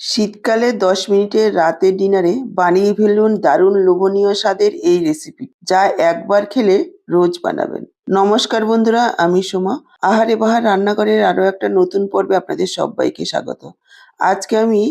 শীতকালে দশ মিনিটের রাতের ডিনারে বানিয়ে ফেলুন দারুণ লোভনীয় স্বাদের এই রেসিপি, যা একবার খেলে রোজ বানাবেন। নমস্কার বন্ধুরা, আমি সোমা। আহারে বাহার রান্নাঘরের আরও একটা নতুন পর্বে আপনাদের সবাইকে স্বাগত। আজকে আমি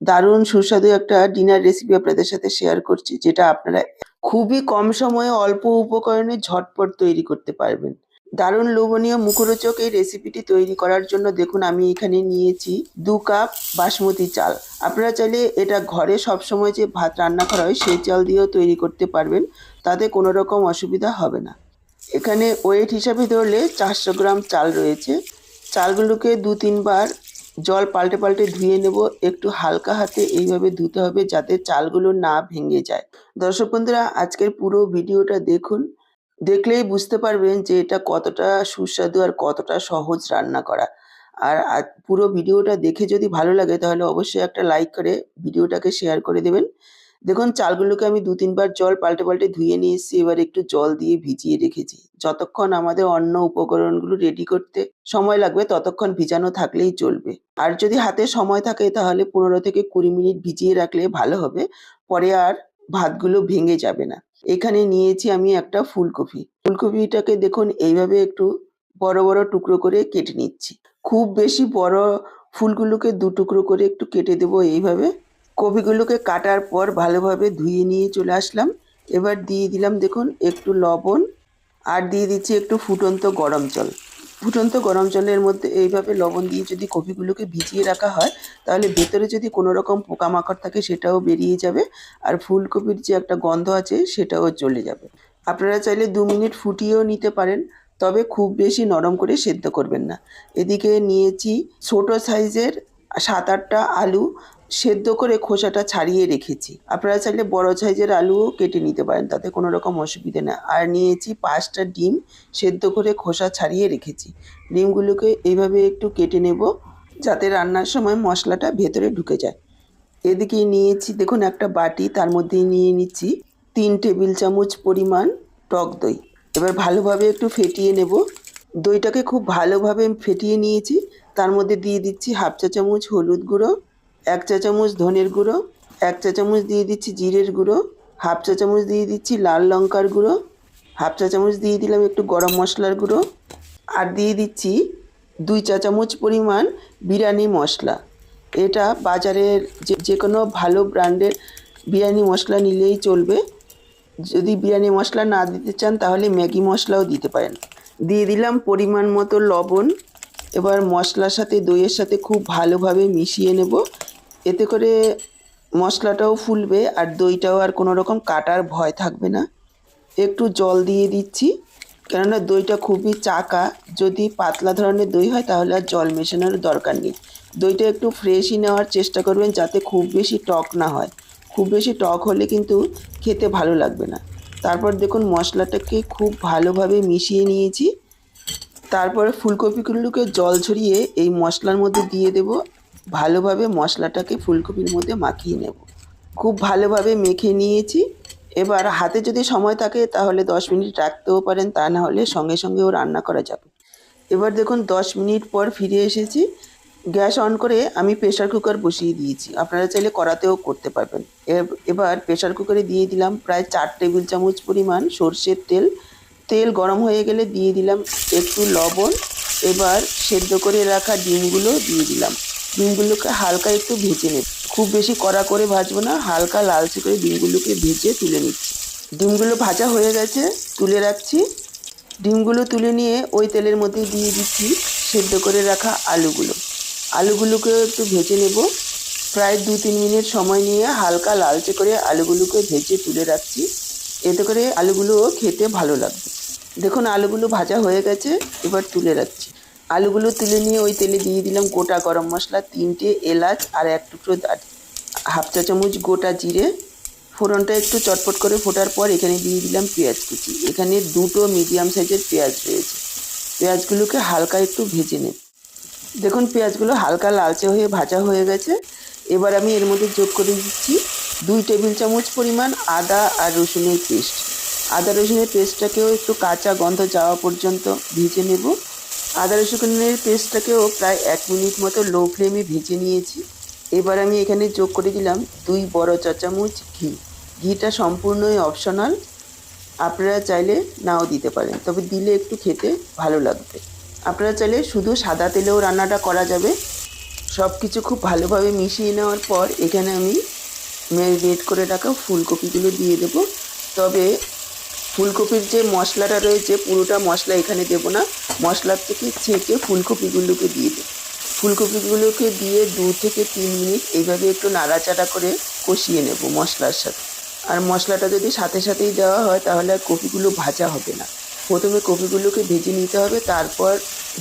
দারুণ সুস্বাদু একটা ডিনার রেসিপি আপনাদের সাথে শেয়ার করছি, যেটা আপনারা খুবই কম সময়ে অল্প উপকরণে ঝটপট তৈরি করতে পারবেন। দারুণ লোভনীয় মুখরোচক এই রেসিপিটি তৈরি করার জন্য দেখুন, আমি এখানে নিয়েছি দু কাপ বাসমতি চাল। আপনারা চাইলে এটা ঘরে সবসময় যে ভাত রান্না করা হয়, সেই চাল দিয়েও তৈরি করতে পারবেন। তাতে কোনো রকম অসুবিধা হবে না। এখানে ওয়েট হিসাবে ধরলে চারশো গ্রাম চাল রয়েছে। চালগুলোকে দু তিনবার জল পাল্টে পাল্টে ধুয়ে নেব। একটু হালকা হাতে এইভাবে ধুতে হবে যাতে চালগুলো না ভেঙে যায়। দর্শক বন্ধুরা, আজকের পুরো ভিডিওটা দেখুন। দেখলেই বুঝতে পারবেন যে এটা কতটা সুস্বাদু আর কতটা সহজ রান্না করা। আর পুরো ভিডিওটা দেখে যদি ভালো লাগে তাহলে অবশ্যই একটা লাইক করে ভিডিওটাকে শেয়ার করে দেবেন। দেখুন, চালগুলোকে আমি দু তিনবার জল পাল্টে পাল্টে ধুয়ে নিয়ে এসেছি এবার একটু জল দিয়ে ভিজিয়ে রেখেছি। যতক্ষণ আমাদের অন্য উপকরণগুলো রেডি করতে সময় লাগবে, ততক্ষণ ভিজানো থাকলেই চলবে। আর যদি হাতে সময় থাকে তাহলে পনেরো থেকে কুড়ি মিনিট ভিজিয়ে রাখলে ভালো হবে। পরে আর ভাতগুলো ভেঙে যাবে না। এখানে নিয়েছি আমি একটা ফুলকপি। ফুলকপিটাকে দেখুন, এইভাবে একটু বড় বড় টুকরো করে কেটে নিচ্ছি। খুব বেশি বড় ফুলগুলোকে দু টুকরো করে একটু কেটে দেবো এইভাবে। কপিগুলোকে কাটার পর ভালোভাবে ধুয়ে নিয়ে চলে আসলাম। এবার দিয়ে দিলাম দেখুন, একটু লবণ আর দিয়ে দিচ্ছি একটু ফুটন্ত গরম জল। ফুটন্ত গরম জলের মধ্যে এইভাবে লবণ দিয়ে যদি কপিগুলোকে ভিজিয়ে রাখা হয়, তাহলে ভেতরে যদি কোনো রকম পোকামাকড় থাকে সেটাও বেরিয়ে যাবে আর ফুলকপির যে একটা গন্ধ আছে সেটাও চলে যাবে। আপনারা চাইলে দু মিনিট ফুটিয়েও নিতে পারেন, তবে খুব বেশি নরম করে সেদ্ধ করবেন না। এদিকে নিয়েছি ছোটো সাইজের সাত আটটা আলু সেদ্ধ করে খোসাটা ছাড়িয়ে রেখেছি। আপনারা চাইলে বড় সাইজের আলুও কেটে নিতে পারেন, তাতে কোনো রকম অসুবিধে নেই আর নিয়েছি পাঁচটা ডিম সেদ্ধ করে খোসা ছাড়িয়ে রেখেছি। ডিমগুলোকে এইভাবে একটু কেটে নেব, যাতে রান্নার সময় মশলাটা ভেতরে ঢুকে যায়। এদিকে নিয়েছি, দেখুন একটা বাটি, তার মধ্যে নিয়ে নিচ্ছি তিন টেবিল চামচ পরিমাণ টক দই। এবার ভালোভাবে একটু ফেটিয়ে নেব। দইটাকে খুব ভালোভাবে ফেটিয়ে নিয়েছি, তার মধ্যে দিয়ে দিচ্ছি হাফ চা চামচ হলুদ গুঁড়ো এক চা চামচ ধনের গুঁড়ো, এক চা চামচ দিয়ে দিচ্ছি জিরের গুঁড়ো, হাফ চা চামচ দিয়ে দিচ্ছি লাল লঙ্কার গুঁড়ো, হাফ চা চামচ দিয়ে দিলাম একটু গরম মশলার গুঁড়ো আর দিয়ে দিচ্ছি দুই চা চামচ পরিমাণ বিরিয়ানি মশলা। এটা বাজারের যে যে কোনো ভালো ব্র্যান্ডের বিরিয়ানি মশলা নিলেই চলবে। যদি বিরিয়ানি মশলা না দিতে চান তাহলে ম্যাগি মশলাও দিতে পারেন। দিয়ে দিলাম পরিমাণ মতো লবণ। এবার মশলার সাথে দইয়ের সাথে খুব ভালোভাবে মিশিয়ে নেব। এতে করে মশলাটাও ফুলবে আর দইটাও আর কোনো রকম কাটার ভয় থাকবে না। একটু জল দিয়ে দিচ্ছি, কেননা দইটা খুবই চাকা। যদি পাতলা ধরনের দই হয় তাহলে আর জল মেশানোর দরকার নেই। দইটা একটু ফ্রেশই নেওয়ার চেষ্টা করবেন যাতে খুব বেশি টক না হয়। খুব বেশি টক হলে কিন্তু খেতে ভালো লাগবে না। তারপর দেখুন মশলাটাকে খুব ভালোভাবে মিশিয়ে নিয়েছি। তারপরে ফুলকপিগুলোকে জল ছড়িয়ে এই মশলার মধ্যে দিয়ে দেব। ভালোভাবে মশলাটাকে ফুলকপির মধ্যে মাখিয়ে নেব। খুব ভালোভাবে মেখে নিয়েছি। এবার হাতে যদি সময় থাকে তাহলে দশ মিনিট রাখতেও পারেন, তা না হলে সঙ্গে সঙ্গেও রান্না করা যাবে। এবার দেখুন দশ মিনিট পর ফিরে এসেছি। গ্যাস অন করে আমি প্রেশার কুকার বসিয়ে দিয়েছি। আপনারা চাইলে কড়াতেও করতে পারবেন। এবার প্রেশার কুকারে দিয়ে দিলাম প্রায় চার টেবিল চামচ পরিমাণ সর্ষের তেল। তেল গরম হয়ে গেলে দিয়ে দিলাম একটু লবণ। এবার সেদ্ধ করে রাখা ডিমগুলো দিয়ে দিলাম। ডিমগুলোকে হালকা একটু ভেজে নেব। খুব বেশি কড়া করে ভাজবো না, হালকা লালচে করে ডিমগুলোকে ভেজে তুলে নিচ্ছি। ডিমগুলো ভাজা হয়ে গেছে, তুলে রাখছি। ডিমগুলো তুলে নিয়ে ওই তেলের মধ্যে দিয়ে দিচ্ছি সেদ্ধ করে রাখা আলুগুলো। আলুগুলোকে একটু ভেজে নেব। প্রায় দু তিন মিনিট সময় নিয়ে হালকা লালচে করে আলুগুলোকে ভেজে তুলে রাখছি। এতে করে আলুগুলো খেতে ভালো লাগবে। দেখুন, আলুগুলো ভাজা হয়ে গেছে, এবার তুলে রাখছি। আলুগুলো তুলে নিয়ে ওই তেলে দিয়ে দিলাম গোটা গরম মশলা, তিনটে এলাচ আর এক টুকরো হাফ চা চামচ গোটা জিরে। ফোড়নটা একটু চটপট করে ফোটার পর এখানে দিয়ে দিলাম পেঁয়াজ কুচি। এখানে দুটো মিডিয়াম সাইজের পেঁয়াজ রয়েছে। পেঁয়াজগুলোকে হালকা একটু ভেজে নেব। দেখুন পেঁয়াজগুলো হালকা লালচে হয়ে ভাজা হয়ে গেছে। এবার আমি এর মধ্যে যোগ করে দিচ্ছি দুই টেবিল চামচ পরিমাণ আদা আর রসুনের পেস্ট। আদা রসুনের পেস্টটাকেও একটু কাঁচা গন্ধ যাওয়া পর্যন্ত ভেজে নেব। আদা রসুনের পেস্টটাকেও প্রায় এক মিনিট মতো লো ফ্লেমে ভেজে নিয়েছি। এবার আমি এখানে যোগ করে দিলাম দুই বড় চা চামচ ঘি। ঘিটা সম্পূর্ণই অপশনাল আপনারা চাইলে নাও দিতে পারেন, তবে দিলে একটু খেতে ভালো লাগবে। আপনারা চাইলে শুধু সাদা তেলেও রান্নাটা করা যাবে। সব কিছু খুব ভালোভাবে মিশিয়ে নেওয়ার পর এখানে আমি ম্যারিনেট করে রাখা ফুলকপিগুলো দিয়ে দেব। তবে ফুলকপির যে মশলাটা রয়েছে, পুরোটা মশলা এখানে দেব না। মশলার থেকে ছেঁকে ফুলকপিগুলোকে দিয়ে দেব ফুলকপিগুলোকে দিয়ে দু থেকে তিন মিনিট এইভাবে একটু নাড়াচাড়া করে কষিয়ে নেব মশলার সাথে। আর মশলাটা যদি সাথে সাথেই দেওয়া হয় তাহলে আর কপিগুলো ভাজা হবে না। প্রথমে কপিগুলোকে ভেজে নিতে হবে, তারপর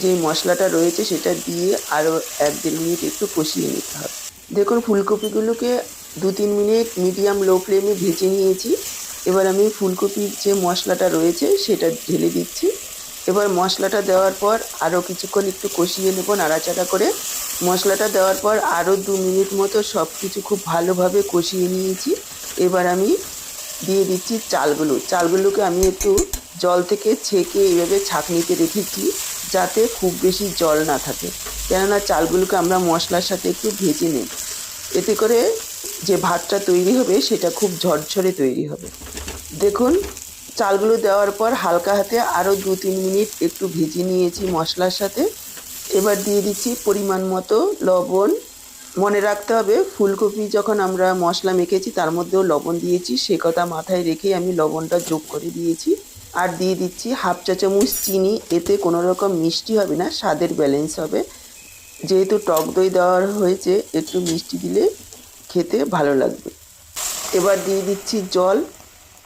যে মশলাটা রয়েছে সেটা দিয়ে আরও এক দেড় মিনিট একটু কষিয়ে নিতে হবে। দেখুন ফুলকপিগুলোকে দু তিন মিনিট মিডিয়াম লো ফ্লেমে ভেজে নিয়েছি। এবার আমি ফুলকপির যে মশলাটা রয়েছে সেটা ঢেলে দিচ্ছি। এবার মশলাটা দেওয়ার পর আরও কিছুক্ষণ একটু কষিয়ে নেব নাড়াচাড়া করে। মশলাটা দেওয়ার পর আরও দু মিনিট মতো সব কিছু খুব ভালোভাবে কষিয়ে নিয়েছি। এবার আমি দিয়ে দিচ্ছি চালগুলো। চালগুলোকে আমি একটু জল থেকে ছেঁকে এইভাবে ছাঁকনিতে রেখেছি যাতে খুব বেশি জল না থাকে। কেননা চালগুলোকে আমরা মশলার সাথে একটু ভেজে নেব এতে করে যে ভাতটা তৈরি হবে সেটা খুব ঝরঝরে তৈরি হবে। দেখুন চালগুলো দেওয়ার পর হালকা হাতে আরও দু তিন মিনিট একটু ভেজে নিয়েছি মশলার সাথে। এবার দিয়ে দিচ্ছি পরিমাণ মতো লবণ। মনে রাখতে হবে, ফুলকপি যখন আমরা মশলা মেখেছি, তার মধ্যেও লবণ দিয়েছি। সে কথা মাথায় রেখেই আমি লবণটা যোগ করে দিয়েছি। আর দিয়ে দিচ্ছি হাফ চা চামচ চিনি। এতে কোনো রকম মিষ্টি হবে না, স্বাদের ব্যালেন্স হবে। যেহেতু টক দই দেওয়ার হয়েছে, একটু মিষ্টি দিলে খেতে ভালো লাগবে। এবার দিয়ে দিচ্ছি জল।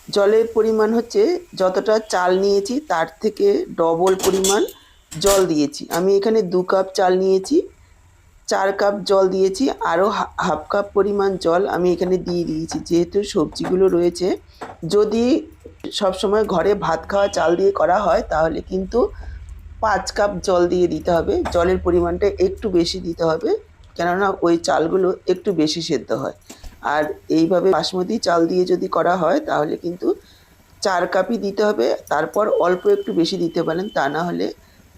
জলের পরিমাণ হচ্ছে যতটা চাল নিয়েছি তার থেকে ডবল পরিমাণ জল দিয়েছি। আমি এখানে দু কাপ চাল নিয়েছি, চার কাপ জল দিয়েছি আরও হাফ কাপ পরিমাণ জল আমি এখানে দিয়ে দিয়েছি। যেহেতু সবজিগুলো রয়েছে, যদি সবসময় ঘরে ভাত খাওয়া চাল দিয়ে করা হয়, তাহলে কিন্তু পাঁচ কাপ জল দিয়ে দিতে হবে। জলের পরিমাণটা একটু বেশি দিতে হবে, কেননা ওই চালগুলো একটু বেশি সেদ্ধ হয়। আর এইভাবে বাসমতি চাল দিয়ে যদি করা হয়, তাহলে কিন্তু চার কাপই দিতে হবে। তারপর অল্প একটু বেশি দিতে পারেন, তা না হলে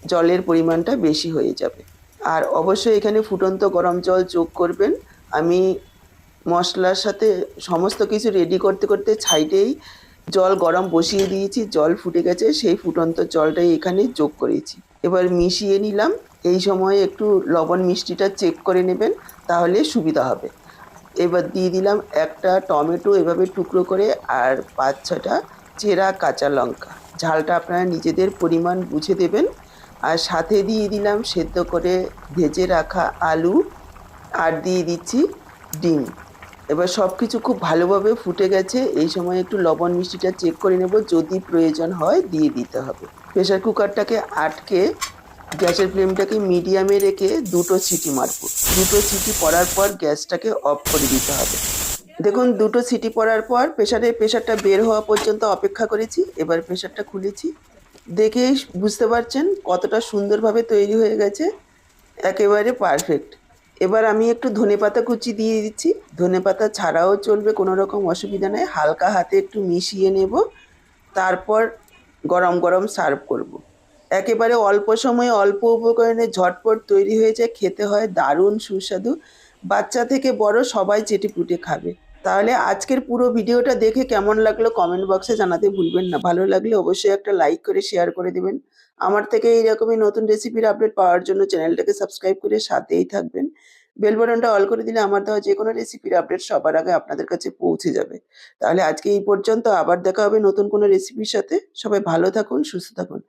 জলের পরিমাণটা বেশি হয়ে যাবে। আর অবশ্যই এখানে ফুটন্ত গরম জল যোগ করবেন। আমি মশলার সাথে সমস্ত কিছু রেডি করতে করতে সাইডেই জল গরম বসিয়ে দিয়েছি, জল ফুটে গেছে, সেই ফুটন্ত জলটাই এখানে যোগ করেছি। এবার মিশিয়ে নিলাম। এই সময় একটু লবণ মিষ্টিটা চেক করে নেবেন, তাহলে সুবিধা হবে। এবার দিয়ে দিলাম একটা টমেটো এভাবে টুকরো করে আর পাঁচ ছটা চেরা কাঁচা লঙ্কা। ঝালটা আপনারা নিজেদের পরিমাণ বুঝে দেবেন। আর সাথে দিয়ে দিলাম সেদ্ধ করে ভেজে রাখা আলু। আর দিয়ে দিচ্ছি ডিম। এবার সব কিছু খুব ভালোভাবে ফুটে গেছে। এই সময় একটু লবণ মিষ্টিটা চেক করে নেব। যদি প্রয়োজন হয় দিয়ে দিতে হবে। প্রেশার কুকারটাকে আটকে গ্যাসের ফ্লেমটাকে মিডিয়ামে রেখে দুটো সিটি মারব। দুটো সিটি পড়ার পর গ্যাসটাকে অফ করে দিতে হবে। দেখুন, দুটো সিটি পড়ার পর প্রেশারে প্রেশারটা বের হওয়া পর্যন্ত অপেক্ষা করেছি, এবার প্রেশারটা খুলেছি। দেখেই বুঝতে পারছেন কতটা সুন্দরভাবে তৈরি হয়ে গেছে? একেবারে পারফেক্ট। এবার আমি একটু ধনেপাতা কুচি দিয়ে দিচ্ছি। ধনেপাতা ছাড়াও চলবে, কোনো রকম অসুবিধা নেই। হালকা হাতে একটু মিশিয়ে নেব। তারপর গরম গরম সার্ভ করব। একেবারে অল্প সময়ে অল্প উপকরণে ঝটপট তৈরি হয়ে যায়, খেতে হয় দারুণ সুস্বাদু। বাচ্চা থেকে বড় সবাই চেটে পুটে খাবে। তাহলে আজকের পুরো ভিডিওটা দেখে কেমন লাগল কমেন্ট বক্সে জানাতে ভুলবেন না। ভালো লাগলে অবশ্যই একটা লাইক করে, শেয়ার করে দেবেন। আমার থেকে এইরকমই নতুন রেসিপির আপডেট পাওয়ার জন্য চ্যানেলটাকে সাবস্ক্রাইব করে সাথেই থাকবেন। বেল বাটনটা অল করে দিলে আমার দেওয়া যে কোনো রেসিপির আপডেট সবার আগে আপনাদের কাছে পৌঁছে যাবে। তাহলে আজকে এই পর্যন্ত আবার দেখা হবে নতুন কোনো রেসিপির সাথে। সবাই ভালো থাকুন, সুস্থ থাকুন।